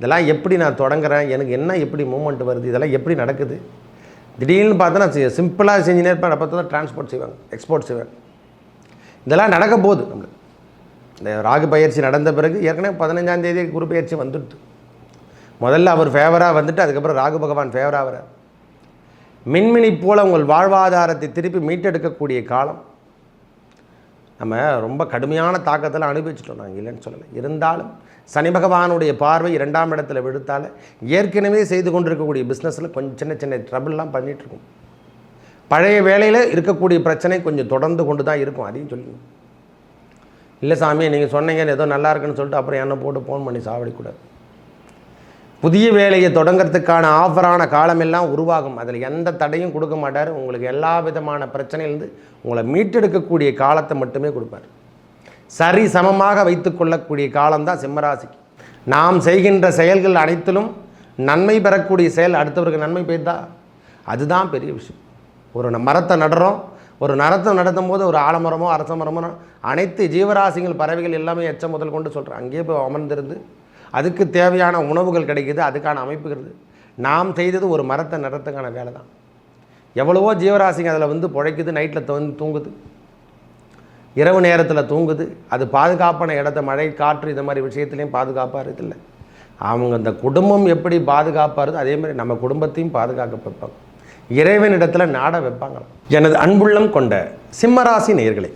இதெல்லாம் எப்படி நான் தொடங்குறேன்? எனக்கு என்ன எப்படி மூமெண்ட் வருது? இதெல்லாம் எப்படி நடக்குது? திடீர்னு பார்த்தா நான் சிம்பிளாக செஞ்சுனே இருப்பேன். அப்போ தான் டிரான்ஸ்போர்ட் செய்வாங்க எக்ஸ்போர்ட் செய்வாங்க. இதெல்லாம் நடக்க போகுது நம்மளுக்கு இந்த ராகு பயிற்சி நடந்த பிறகு ஏற்கனவே பதினஞ்சாந்தேதி குரு பயிற்சி வந்துடுது. முதல்ல அவர் ஃபேவராக வந்துட்டு அதுக்கப்புறம் ராகு பகவான் ஃபேவராக வர மின்மினி போல உங்கள் வாழ்வாதாரத்தை திருப்பி மீட்டெடுக்கக்கூடிய காலம் நம்ம ரொம்ப கடுமையான தாக்கத்தில் அனுபவிச்சிட்டோம் நாங்கள் இல்லைன்னு சொல்லலை. இருந்தாலும் சனி பகவானுடைய பார்வை இரண்டாம் இடத்துல விடுத்தால் ஏற்கனவே செய்து கொண்டிருக்கக்கூடிய பிஸ்னஸில் கொஞ்சம் சின்ன சின்ன ட்ரபிள்லாம் பண்ணிகிட்ருக்கும் பழைய வேலையில் இருக்கக்கூடிய பிரச்சனை கொஞ்சம் தொடர்ந்து கொண்டு தான் இருக்கும் அதையும் சொல்லுங்கள் இல்லை சாமி நீங்கள் சொன்னீங்கன்னு ஏதோ நல்லா இருக்குன்னு சொல்லிட்டு அப்புறம் என்ன போட்டு ஃபோன் பண்ணி சாவடிக்கூடாது. புதிய வேலையை தொடங்கிறதுக்கான ஆஃபரான காலமெல்லாம் உருவாகும். அதில் எந்த தடையும் கொடுக்க மாட்டார். உங்களுக்கு எல்லா விதமான பிரச்சனையிலேருந்து உங்களை மீட்டெடுக்கக்கூடிய காலத்தை மட்டுமே கொடுப்பார். சரி சமமாக வைத்துக்கொள்ளக்கூடிய காலம்தான் சிம்மராசிக்கு. நாம் செய்கின்ற செயல்கள் அனைத்திலும் நன்மை பெறக்கூடிய செயல் அடுத்தவருக்கு நன்மை பெய்தா? அதுதான் பெரிய விஷயம். ஒரு மரத்தை நடுறோம். ஒரு நரத்தை நடத்தும் போது ஒரு ஆலமரமோ அரச மரமோ அனைத்து ஜீவராசிகள் பறவைகள் எல்லாமே எச்சம் முதல் கொண்டு சொல்கிறேன் அங்கேயே போய் அமர்ந்திருந்து அதுக்கு தேவையான உணவுகள் கிடைக்குது அதுக்கான அமைப்புகிறது நாம் செய்தது ஒரு மரத்தை நடத்துக்கான வேலை தான். எவ்வளவோ ஜீவராசிங்க அதில் வந்து பிழைக்குது நைட்டில் தோ தூங்குது. இரவு நேரத்தில் தூங்குது. அது பாதுகாப்பான இடத்த மழை காற்று இந்த மாதிரி விஷயத்துலையும் பாதுகாப்பாக இல்லை அவங்க அந்த குடும்பம் எப்படி பாதுகாப்பாக இருக்குது அதே மாதிரி நம்ம குடும்பத்தையும் பாதுகாக்க வைப்பாங்க. இறைவனிடத்தில் நாட வைப்பாங்க எனது அன்புள்ளம் கொண்ட சிம்மராசி நேயர்களே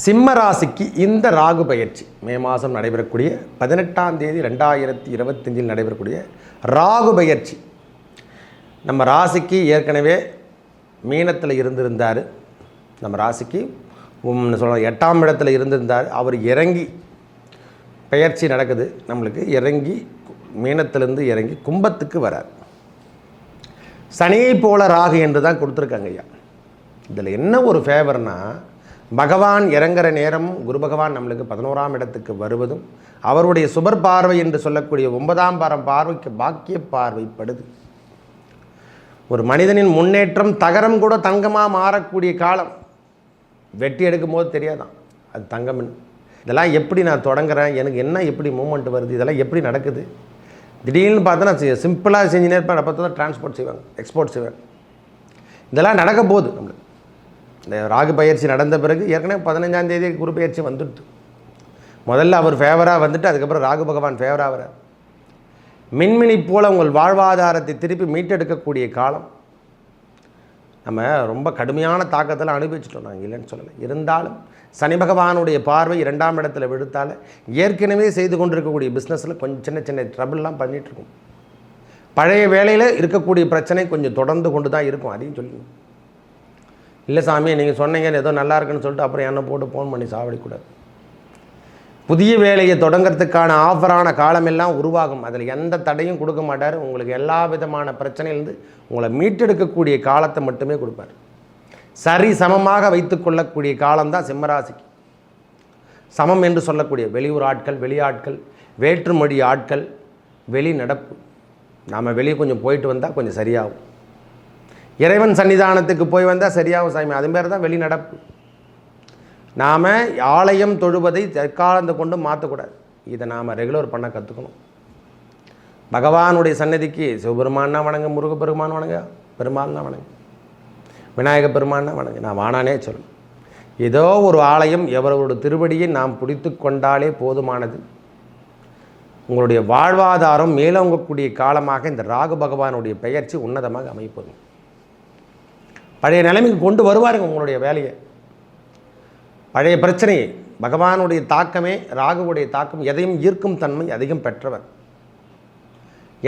சிம்ம ராசிக்கு இந்த ராகு பயிற்சி. மே மாதம் நடைபெறக்கூடிய பதினெட்டாம் தேதி ரெண்டாயிரத்தி இருபத்தஞ்சில் நடைபெறக்கூடிய ராகு பயிற்சி. நம்ம ராசிக்கு ஏற்கனவே மீனத்தில் இருந்திருந்தார். நம்ம ராசிக்கு சொல்லலாம் எட்டாம் இடத்துல இருந்திருந்தார். அவர் இறங்கி பயிற்சி நடக்குது. நம்மளுக்கு இறங்கி மீனத்திலேருந்து இறங்கி கும்பத்துக்கு வரார். சனியை போல ராகு என்று தான் கொடுத்துருக்காங்க ஐயா. இதில் என்ன ஒரு ஃபேவர்னால் பகவான் இறங்குற நேரம் குரு பகவான் நம்மளுக்கு பதினோராம் இடத்துக்கு வருவதும் அவருடைய சுபர் பார்வை என்று சொல்லக்கூடிய ஒன்பதாம் பாரம் பார்வைக்கு பாக்கிய பார்வைப்படுது. ஒரு மனிதனின் முன்னேற்றம் தகரம் கூட தங்கமாக மாறக்கூடிய காலம். வெட்டி எடுக்கும் போது தெரியாதான். அது தங்கம்னு இதெல்லாம் எப்படி நான் தொடங்குறேன்? எனக்கு என்ன எப்படி மூமெண்ட் வருது? இதெல்லாம் எப்படி நடக்குது? திடீர்னு பார்த்தா நான் சிம்பிளாக செஞ்சுனே இருப்பேன். அப்போ தான் டிரான்ஸ்போர்ட் செய்வாங்க எக்ஸ்போர்ட் செய்வேன் இதெல்லாம் நடக்க போகுது நம்மளுக்கு. இந்த ராகு பயிற்சி நடந்த பிறகு ஏற்கனவே பதினஞ்சாந்தேதி குரு பயிற்சி வந்துடுது. முதல்ல அவர் ஃபேவராக வந்துட்டு அதுக்கப்புறம் ராகு பகவான் ஃபேவராக வர மின்மினி போல உங்கள் வாழ்வாதாரத்தை திருப்பி மீட்டெடுக்கக்கூடிய காலம். நம்ம ரொம்ப கடுமையான தாக்கத்தில் அனுபவிச்சிட்டோம் நாங்கள் இல்லைன்னு சொல்லலை. இருந்தாலும் சனி பகவானுடைய பார்வை இரண்டாம் இடத்துல விடுத்தால் ஏற்கனவே செய்து கொண்டிருக்கக்கூடிய பிஸ்னஸில் கொஞ்சம் சின்ன சின்ன ட்ரபிள்லாம் பண்ணிகிட்ருக்கும் பழைய வேலையில் இருக்கக்கூடிய பிரச்சனை கொஞ்சம் தொடர்ந்து கொண்டு தான் இருக்கும் அதையும் சொல்லுங்க இல்லை சாமி நீங்கள் சொன்னீங்க ஏதோ நல்லா இருக்குன்னு சொல்லிட்டு அப்புறம் என்ன போட்டு ஃபோன் பண்ணி சாவடிக்கூடாது. புதிய வேலையை தொடங்கிறதுக்கான ஆஃபரான காலமெல்லாம் உருவாகும். அதில் எந்த தடையும் கொடுக்க மாட்டார். உங்களுக்கு எல்லா விதமான பிரச்சனையிலேருந்து உங்களை மீட்டெடுக்கக்கூடிய காலத்தை மட்டுமே கொடுப்பார். சரி சமமாக வைத்துக்கொள்ளக்கூடிய காலம்தான் சிம்மராசிக்கு. சமம் என்று சொல்லக்கூடிய வெளியூர் ஆட்கள் வெளியாட்கள் வேற்றுமொழி ஆட்கள் வெளி நடப்பு. நாம் வெளியே கொஞ்சம் போயிட்டு வந்தால் கொஞ்சம் சரியாகும். இறைவன் சன்னிதானத்துக்கு போய் வந்தால் சரியாகும் சாமி. அது மாதிரி தான் வெளிநடப்பு. நாம் ஆலயம் தொழுவதை தற்காலத்தை கொண்டு மாற்றக்கூடாது இதை நாம் ரெகுலர் பண்ண கற்றுக்கணும் பகவானுடைய சன்னதிக்கு சிவபெருமான்னா வணங்க முருகப்பெருமான் வணங்க பெருமாள்னா வணங்க விநாயக பெருமான்னா வணங்க. நான் வானானே சொல்லணும். ஏதோ ஒரு ஆலயம் எவரோட திருவடியை நாம் பிடித்து கொண்டாலே போதுமானது. உங்களுடைய வாழ்வாதாரம் மேலோங்கக்கூடிய காலமாக இந்த ராகு பகவானுடைய பெயர்ச்சி உன்னதமாக அமைப்பது. பழைய நிலைமைக்கு கொண்டு வருவாருங்க உங்களுடைய வேலையை. பழைய பிரச்சனையை பகவானுடைய தாக்கமே ராகுவுடைய தாக்கம் எதையும் ஈர்க்கும் தன்மை அதிகம் பெற்றவர்.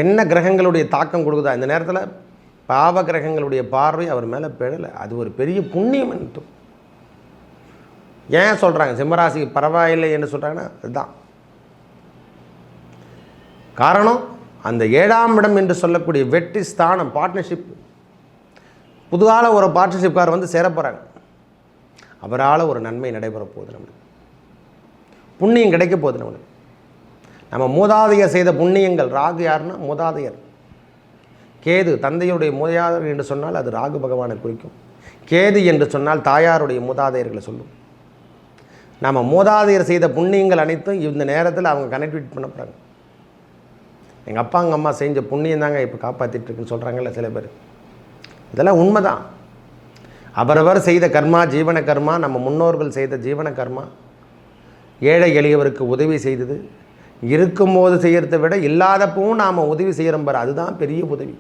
என்ன கிரகங்களுடைய தாக்கம் கொடுக்குதா இந்த நேரத்தில் பாவ கிரகங்களுடைய பார்வை அவர் மேலே பெழலை அது ஒரு பெரிய புண்ணியம் என்றும். ஏன் சொல்கிறாங்க சிம்மராசிக்கு பரவாயில்லை என்று சொல்கிறாங்கன்னா அதுதான். காரணம் அந்த ஏழாம் இடம் என்று சொல்லக்கூடிய வெற்றி ஸ்தானம் பார்ட்னர்ஷிப் புதுகால ஒரு பார்ட்னர்ஷிப்கார் வந்து சேரப்போகிறாங்க அவரால் ஒரு நன்மை நடைபெற போகுது நம்மளுக்கு. புண்ணியம் கிடைக்க போகுது நம்மளுக்கு. நம்ம மூதாதையர் செய்த புண்ணியங்கள் ராகு யாருன்னா மூதாதையர். கேது தந்தையுடைய மூதாதையர் என்று சொன்னால் அது ராகு பகவானை குறிக்கும். கேது என்று சொன்னால் தாயாருடைய மூதாதையர்களை சொல்லும். நம்ம மூதாதையர் செய்த புண்ணியங்கள் அனைத்தும் இந்த நேரத்தில் அவங்க கனெக்ட்விட் பண்ண போகிறாங்க எங்கள் அப்பா எங்கள் அம்மா செஞ்ச புண்ணியம் தாங்க இப்போ காப்பாற்றிட்டு இருக்குன்னு சொல்கிறாங்கல்ல சில பேர். இதெல்லாம் உண்மைதான். அவரவர் செய்த கர்மா ஜீவன கர்மா நம்ம முன்னோர்கள் செய்த ஜீவன கர்மா. ஏழை எளியவருக்கு உதவி செய்தது. இருக்கும்போது செய்கிறத விட இல்லாதப்பவும் நாம் உதவி செய்கிறோம் பாரு அதுதான் பெரிய உதவி.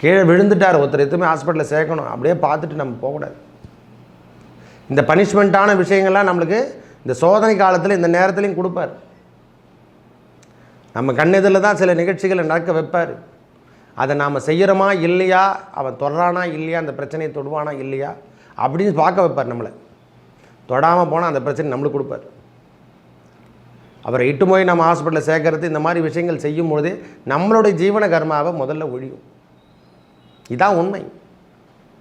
கீழே விழுந்துட்டார் ஒருத்தர் எதுவுமே ஹாஸ்பிட்டலில் சேர்க்கணும். அப்படியே பார்த்துட்டு நம்ம போகக்கூடாது. இந்த பனிஷ்மெண்ட்டான விஷயங்கள்லாம் நம்மளுக்கு இந்த சோதனை காலத்தில் இந்த நேரத்துலையும் கொடுப்பார். நம்ம கண்ணெதிரில் தான் சில நிகழ்ச்சிகளை நடக்க வைப்பார். அதை நாம் செய்கிறோமா இல்லையா? அவன் தொடரானா இல்லையா? அந்த பிரச்சனையை தொடுவானா இல்லையா? அப்படின்னு பார்க்க வைப்பார் நம்மளை. தொடாமல் போனால் அந்த பிரச்சனை நம்மளுக்கு கொடுப்பார். அவரை இட்டு போய் நம்ம ஹாஸ்பிட்டலில் சேர்க்கறது இந்த மாதிரி விஷயங்கள் செய்யும் நம்மளுடைய ஜீவன கர்மாவை முதல்ல ஒழியும். இதான் உண்மை.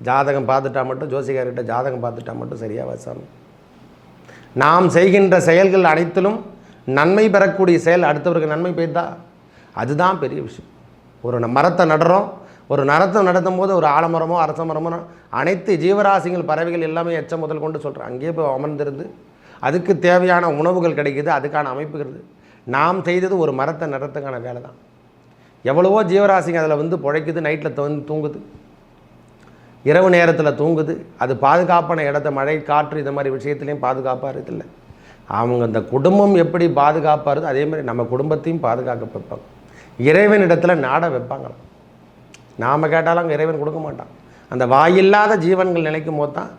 ஜாதகம் பார்த்துட்டா மட்டும் ஜோசிகார்கிட்ட ஜாதகம் பார்த்துட்டா மட்டும் சரியாக வசாமி நாம் செய்கின்ற செயல்கள் அனைத்திலும் நன்மை பெறக்கூடிய செயல் அடுத்தவருக்கு நன்மை பெய்தா? அதுதான் பெரிய விஷயம். ஒரு மரத்தை நடுறோம். ஒரு மரத்தை நடத்தும் போது ஒரு ஆலமரமோ அரச மரமோ அனைத்து ஜீவராசிகள் பறவைகள் எல்லாமே எச்சம் முதல் கொண்டு சொல்கிறேன் அங்கேயே போய் அமர்ந்திருந்து அதுக்கு தேவையான உணவுகள் கிடைக்குது அதுக்கான அமைப்புகிறது நாம் செய்தது ஒரு மரத்தை நடத்துக்கான வேலை தான். எவ்வளவோ ஜீவராசிங்க அதில் வந்து பிழைக்குது நைட்டில் தந்து தூங்குது. இரவு நேரத்தில் தூங்குது. அது பாதுகாப்பான இடத்த மழை காற்று இந்த மாதிரி விஷயத்துலையும் பாதுகாப்பாக இல்லை. அவங்க அந்த குடும்பம் எப்படி பாதுகாப்பாக இருக்குது அதே மாதிரி நம்ம குடும்பத்தையும் பாதுகாக்க இறைவனிடத்தில் நாட வைப்பாங்களாம். நாம் கேட்டாலும் அங்கே இறைவன் கொடுக்க மாட்டான். அந்த வாயில்லாத ஜீவன்கள் நினைக்கும் போது தான்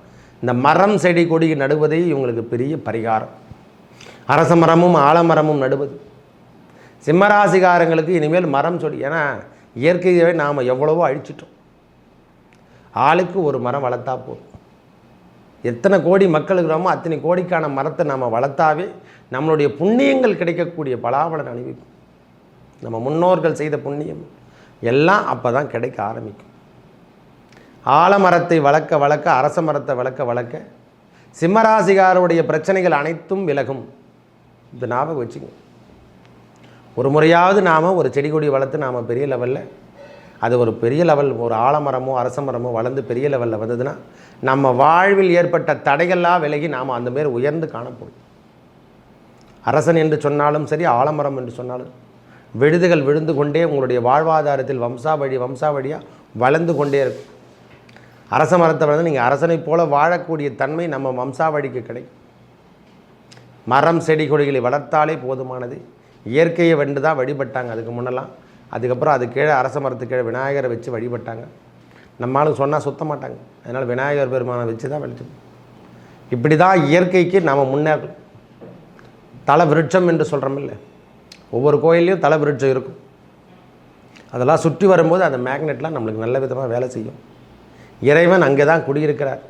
இந்த மரம் செடி கொடி நடுவதே இவங்களுக்கு பெரிய பரிகாரம். அரச மரமும் ஆலமரமும் நடுவது. சிம்மராசிகாரங்களுக்கு இனிமேல் மரம் செடி. ஏன்னா இயற்கையவே நாம் எவ்வளவோ அழிச்சிட்டோம். ஆளுக்கு ஒரு மரம் வளர்த்தா போதும். எத்தனை கோடி மக்கள் இருக்கிறோமோ அத்தனை கோடிக்கான மரத்தை நாம் வளர்த்தாவே நம்மளுடைய புண்ணியங்கள் கிடைக்கக்கூடிய பலாபலன் அணிவிக்கும் நம்ம முன்னோர்கள் செய்த புண்ணியம் எல்லாம் அப்போ தான் கிடைக்க ஆரம்பிக்கும். ஆலமரத்தை வளர்க்க வளர்க்க அரச மரத்தை வளர்க்க வளர்க்க சிம்மராசிகாருடைய பிரச்சனைகள் அனைத்தும் விலகும். இது ஞாபகம் வச்சுங்க ஒரு முறையாவது நாம் ஒரு செடி கொடி வளர்த்து நாம் பெரிய லெவலில் அது ஒரு பெரிய லெவல் ஒரு ஆலமரமோ அரச மரமோ வளர்ந்து பெரிய லெவலில் வந்ததுன்னா நம்ம வாழ்வில் ஏற்பட்ட தடைகள்லாம் விலகி நாம் அந்த மாரி உயர்ந்து காணப்போம் அரசன் என்று சொன்னாலும் சரி ஆலமரம் என்று சொன்னாலும் விழுதுகள் விழுந்து கொண்டே உங்களுடைய வாழ்வாதாரத்தில் வம்சாவழி வம்சாவழியாக வளர்ந்து கொண்டே இருக்கும். அரச மரத்தை வந்து நீங்கள் அரசனைப் போல வாழக்கூடிய தன்மை நம்ம வம்சாவழிக்கு கிடைக்கும். மரம் செடி கொடிகளை வளர்த்தாலே போதுமானது. இயற்கையை வென்று தான் வழிபட்டாங்க அதுக்கு முன்னெல்லாம். அதுக்கப்புறம் அது கீழே அரச மரத்துக்கு கீழே விநாயகரை வச்சு வழிபட்டாங்க. நம்மளும் சொன்னால் சுத்த மாட்டாங்க. அதனால் விநாயகர் பெருமானை வச்சு தான் வலிச்சோம் இப்படி தான் இயற்கைக்கு நாம் முன்னேறணும். தலை விருட்சம் என்று சொல்கிறோமில்ல ஒவ்வொரு கோயில்லையும் தலை விருட்சம் இருக்கும். அதெல்லாம் சுற்றி வரும்போது அந்த மேக்னெட்லாம் நம்மளுக்கு நல்ல விதமாக வேலை செய்யும். இறைவன் அங்கே தான் குடியிருக்கிறார்.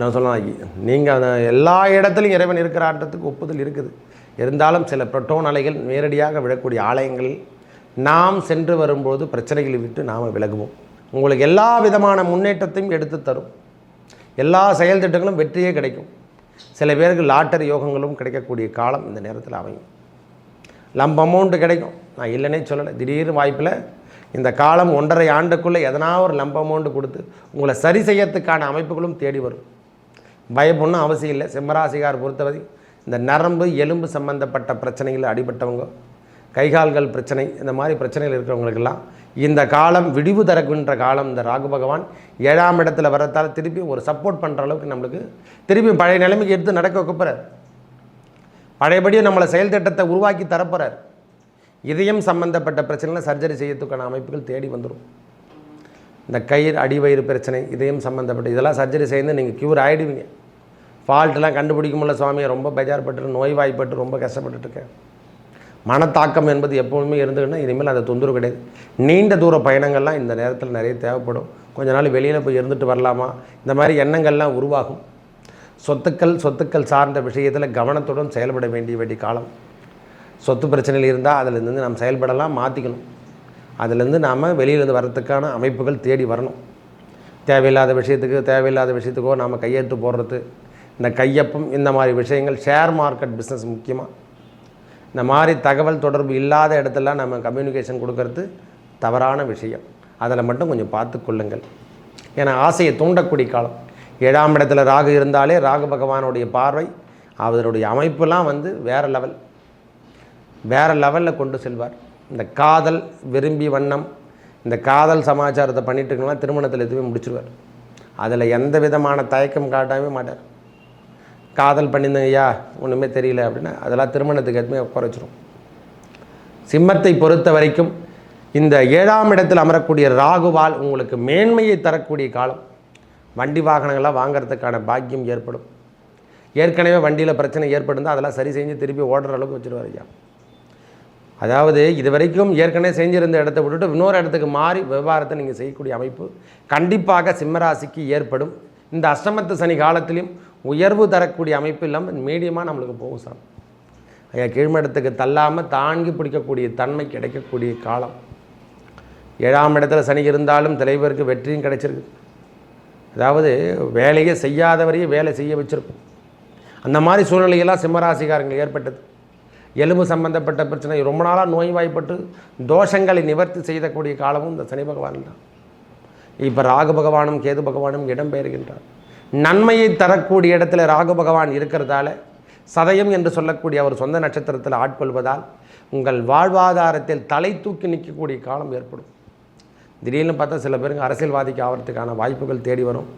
நான் சொல்லலாம் நீங்கள் எல்லா இடத்துலையும் இறைவன் இருக்கிறான்றதுக்கு ஒப்புதல் இருக்குது. இருந்தாலும் சில புரோட்டோன் அலைகள் நேரடியாக விழக்கூடிய ஆலயங்களில் நாம் சென்று வரும்போது பிரச்சனைகளை விட்டு நாம் விலகுவோம். உங்களுக்கு எல்லா விதமான முன்னேற்றத்தையும் எடுத்து தரும். எல்லா செயல் திட்டங்களும் வெற்றியே கிடைக்கும். சில பேருக்கு லாட்டரி யோகங்களும் கிடைக்கக்கூடிய காலம் இந்த நேரத்தில் அமையும். லம்ப் அமௌண்ட்டு கிடைக்கும். நான் இல்லைன்னே சொல்லலை. திடீர்னு வாய்ப்பில் இந்த காலம் ஒன்றரை ஆண்டுக்குள்ளே எதனா ஒரு லம்ப் அமௌண்ட்டு கொடுத்து உங்களை சரி செய்யறதுக்கான அமைப்புகளும் தேடி வரும். பயப்படணும் அவசியம் இல்லை. சிம்மராசிகார் பொறுத்தவரை இந்த நரம்பு எலும்பு சம்பந்தப்பட்ட பிரச்சனைகள் அடிபட்டவங்க கைகால்கள் பிரச்சனை இந்த மாதிரி பிரச்சனைகள் இருக்கிறவங்களுக்கெல்லாம் இந்த காலம் விடிவு தரக்குன்ற காலம் இந்த ராகு பகவான் ஏழாம் இடத்துல வரத்தால் திருப்பி ஒரு சப்போர்ட் பண்ணுற அளவுக்கு நம்மளுக்கு திருப்பி பழைய நிலைமைக்கு எடுத்து நடக்க வைக்கப்படுறார் பழையபடியும் நம்மளை செயல் திட்டத்தை உருவாக்கி தரப்போகிறார் இதயம் சம்பந்தப்பட்ட பிரச்சனைகளை சர்ஜரி செய்யறதுக்கான அமைப்புகள் தேடி வந்துடும் இந்த கயிறு அடிவயிறு பிரச்சனை இதயம் சம்மந்தப்பட்ட இதெல்லாம் சர்ஜரி செய்து நீங்கள் க்யூர் ஆகிடுவீங்க ஃபால்ட்டெலாம் கண்டுபிடிக்க முடியல சுவாமியை ரொம்ப பெஜார்பட்டு நோய்வாய்ப்பட்டு ரொம்ப கஷ்டப்பட்டுட்டு இருக்கேன் மனத்தாக்கம் என்பது எப்போவுமே இருந்துக்கிட்டா இனிமேல் அந்த தொந்தரவு கிடையாது. நீண்ட தூர பயணங்கள்லாம் இந்த நேரத்தில் நிறைய தேவைப்படும். கொஞ்ச நாள் வெளியில் போய் இருந்துட்டு வரலாமா? இந்த மாதிரி எண்ணங்கள்லாம் உருவாகும். சொத்துக்கள் சொத்துக்கள் சார்ந்த விஷயத்தில் கவனத்துடன் செயல்பட வேண்டிய வேண்டிய காலம். சொத்து பிரச்சனையில் இருந்தால் அதிலிருந்து நாம் செயல்படலாம் மாற்றிக்கணும் அதிலேருந்து நாம் வெளியிலேருந்து வர்றதுக்கான அமைப்புகள் தேடி வரணும். தேவையில்லாத விஷயத்துக்கு தேவையில்லாத விஷயத்துக்கோ நாம் கையெழுத்து போடுறது. இந்த கையொப்பம் இந்த மாதிரி விஷயங்கள் ஷேர் மார்க்கெட் பிஸ்னஸ் முக்கியமாக இந்த மாதிரி தகவல் தொடர்பு இல்லாத இடத்துலலாம் நம்ம கம்யூனிகேஷன் கொடுக்கறது தவறான விஷயம். அதில் மட்டும் கொஞ்சம் பார்த்து கொள்ளுங்கள். ஏன்னா ஆசையை தூண்டக்கூடிய காலம். ஏழாம் இடத்துல ராகு இருந்தாலே ராகு பகவானுடைய பார்வை அவருடைய அமைப்புலாம் வந்து வேறு லெவல் வேறு லெவலில் கொண்டு செல்வார். இந்த காதல் விரும்பி வண்ணம் இந்த காதல் சமாச்சாரத்தை பண்ணிட்டு இருக்கலாம் திருமணத்தில் எதுவுமே முடிச்சிருவார். அதில் எந்த விதமான தயக்கம் காட்டவே மாட்டார். காதல் பண்ணியிருந்தேங்க ஐயா ஒன்றுமே தெரியல அப்படின்னா அதெல்லாம் திருமணத்துக்கு எதுவுமே உட்கார வச்சிரும். சிம்மத்தை பொறுத்த வரைக்கும் இந்த ஏழாம் இடத்தில் அமரக்கூடிய ராகுவால் உங்களுக்கு மேன்மையை தரக்கூடிய காலம். வண்டி வாகனங்கள்லாம் வாங்குறதுக்கான பாக்கியம் ஏற்படும். ஏற்கனவே வண்டியில் பிரச்சனை ஏற்படுந்தால் அதெல்லாம் சரி செஞ்சு திருப்பி ஓடுற அளவுக்கு வச்சுருவார் ஐயா. அதாவது இது வரைக்கும் ஏற்கனவே செஞ்சிருந்த இடத்த விட்டுட்டு இன்னொரு இடத்துக்கு மாறி விவகாரத்தை நீங்கள் செய்யக்கூடிய அமைப்பு கண்டிப்பாக சிம்மராசிக்கு ஏற்படும். இந்த அஷ்டமத்து சனி காலத்திலையும் உயர்வு தரக்கூடிய அமைப்பு இல்லாமல் மீடியமாக நம்மளுக்கு போகும் சார். ஐயா கீழ்மடத்துக்கு தள்ளாமல் தாங்கி பிடிக்கக்கூடிய தன்மை கிடைக்கக்கூடிய காலம். ஏழாம் இடத்துல சனி இருந்தாலும் தலைவருக்கு வெற்றியும் கிடைச்சிருக்கு. அதாவது வேலையே செய்யாதவரையும் வேலை செய்ய வச்சுருக்கும் அந்த மாதிரி சூழ்நிலையெல்லாம் சிம்மராசிக்காரங்களுக்கு ஏற்பட்டது. எலும்பு சம்பந்தப்பட்ட பிரச்சனை ரொம்ப நாளாக நோய்வாய்ப்பட்டு தோஷங்களை நிவர்த்தி செய்யக்கூடிய காலமும் இந்த சனி பகவான் தான். இப்போ ராகு பகவானும் கேது பகவானும் இடம்பெயர்கின்றார். நன்மையை தரக்கூடிய இடத்துல ராகு பகவான் இருக்கிறதால சதயம் என்று சொல்லக்கூடிய அவர் சொந்த நட்சத்திரத்தில் ஆட்கொள்வதால் உங்கள் வாழ்வாதாரத்தில் தலை தூக்கி நிற்கக்கூடிய காலம் ஏற்படும். திடீர்னு பார்த்தா சில பேருங்க அரசியல்வாதிக்கு ஆகிறதுக்கான வாய்ப்புகள் தேடி வரும்.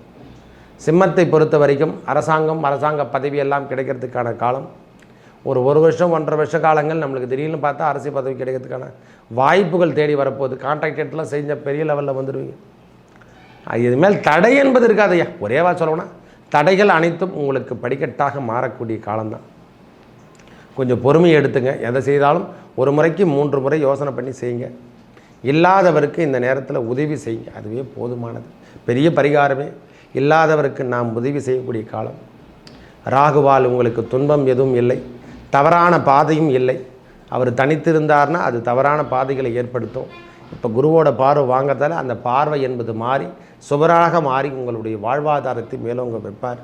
சிம்மத்தை பொறுத்த வரைக்கும் அரசாங்கம் அரசாங்க பதவி எல்லாம் கிடைக்கிறதுக்கான காலம். ஒரு ஒரு வருஷம் ஒன்றரை வருஷ காலங்கள் நம்மளுக்கு திடீர்னு பார்த்தா அரசியல் பதவி கிடைக்கிறதுக்கான வாய்ப்புகள் தேடி வரப்போகுது. கான்ட்ராக்ட் எடுத்துலாம் செஞ்ச பெரிய லெவலில் வந்துடுவீங்க இது மேல் தடை என்பது இருக்காது ஐயா. ஒரேவா சொல்லணும்னா தடைகள் அனைத்தும் உங்களுக்கு படிக்கட்டாக மாறக்கூடிய காலம்தான். கொஞ்சம் பொறுமையை எடுத்துங்க. எதை செய்தாலும் ஒரு முறைக்கு மூன்று முறை யோசனை பண்ணி செய்யுங்க. இல்லாதவருக்கு இந்த நேரத்தில் உதவி செய்யுங்க. அதுவே போதுமானது. பெரிய பரிகாரமே. இல்லாதவருக்கு நாம் உதவி செய்யக்கூடிய காலம். ராகுவால் உங்களுக்கு துன்பம் எதுவும் இல்லை. தவறான பாதையும் இல்லை. அவர் தனித்திருந்தார்னா அது தவறான பாதைகளை ஏற்படுத்தும். இப்போ குருவோட பார்வை வாங்கிறதால அந்த பார்வை என்பது மாறி சுவராக மாறி உங்களுடைய வாழ்வாதாரத்தை மேலோங்க வைப்பார்.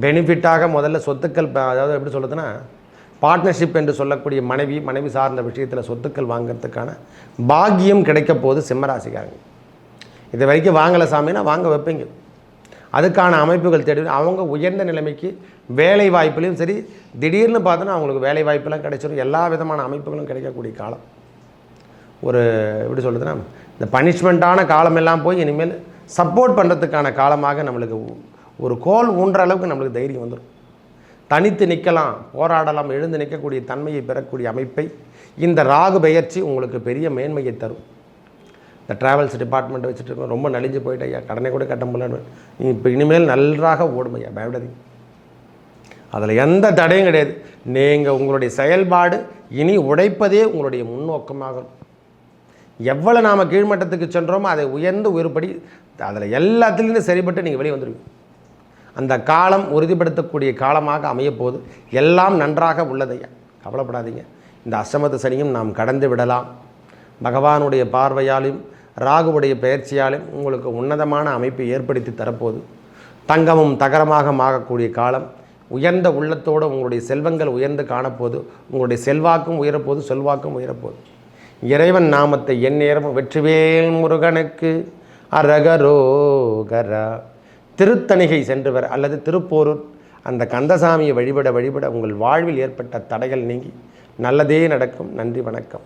பெனிஃபிட்டாக முதல்ல சொத்துக்கள் அதாவது எப்படி சொல்லுதுன்னா பார்ட்னர்ஷிப் என்று சொல்லக்கூடிய மனைவி மனைவி சார்ந்த விஷயத்தில் சொத்துக்கள் வாங்கிறதுக்கான பாக்கியம் கிடைக்க போது சிம்மராசிக்காரங்க. இது வரைக்கும் வாங்கலை சாமின்னா வாங்க வைப்பீங்க. அதுக்கான அமைப்புகள் தேடி அவங்க உயர்ந்த நிலைமைக்கு வேலை வாய்ப்புலையும் சரி திடீர்னு பார்த்தோன்னா அவங்களுக்கு வேலை வாய்ப்பெல்லாம் கிடைச்சிடும் எல்லா விதமான அமைப்புகளும் கிடைக்கக்கூடிய காலம். ஒரு எப்படி சொல்கிறதுனா இந்த பனிஷ்மெண்ட்டான காலமெல்லாம் போய் இனிமேல் சப்போர்ட் பண்ணுறதுக்கான காலமாக நம்மளுக்கு ஒரு கோல் ஊன்ற அளவுக்கு நம்மளுக்கு தைரியம் வந்துடும் தனித்து நிற்கலாம் போராடலாம் எழுந்து நிற்கக்கூடிய தன்மையை பெறக்கூடிய அமைப்பை இந்த ராகு பெயர்ச்சி உங்களுக்கு பெரிய மேன்மையை தரும். இந்த ட்ராவல்ஸ் டிபார்ட்மெண்ட் வச்சுட்டு இருக்கோம். ரொம்ப நலிஞ்சு போயிட்டு ஐயா கடனை கூட கட்ட முடியல இப்போ இனிமேல் நன்றாக ஓடுமையா பயப்படாதீங்க. அதில் எந்த தடையும் கிடையாது. நீங்கள் உங்களுடைய செயல்பாடு இனி உடைப்பதே உங்களுடைய முன்னோக்கமாகும் எவ்வளோ நாம் கீழ்மட்டத்துக்கு சென்றோமோ அதை உயர்ந்து உயர்படி அதில் எல்லாத்துலேருந்து சரிப்பட்டு நீங்கள் வெளியே வந்துடுவீங்க அந்த காலம் உறுதிப்படுத்தக்கூடிய காலமாக அமையப்போது எல்லாம் நன்றாக உள்ளதையா கவலைப்படாதீங்க. இந்த அஷ்டமத்து சனியும் நாம் கடந்து விடலாம். பகவானுடைய பார்வையாலும் ராகுவுடைய பயிற்சியாலும் உங்களுக்கு உன்னதமான அமைப்பை ஏற்படுத்தி தரப்போது தங்கமும் தகரமாக ஆகக்கூடிய காலம் உயர்ந்த உள்ளத்தோடு உங்களுடைய செல்வங்கள் உயர்ந்து காணப்போது உங்களுடைய செல்வாக்கும் உயரப்போது செல்வாக்கும் உயரப்போது இறைவன் நாமத்தை எந்நேரமும் வெற்றிவேல் முருகனுக்கு அரகரோகரா. திருத்தணிகை சென்றுவர் அல்லது திருப்போரூர் அந்த கந்தசாமியை வழிபட வழிபட உங்கள் வாழ்வில் ஏற்பட்ட தடைகள் நீங்கி நல்லதே நடக்கும். நன்றி வணக்கம்.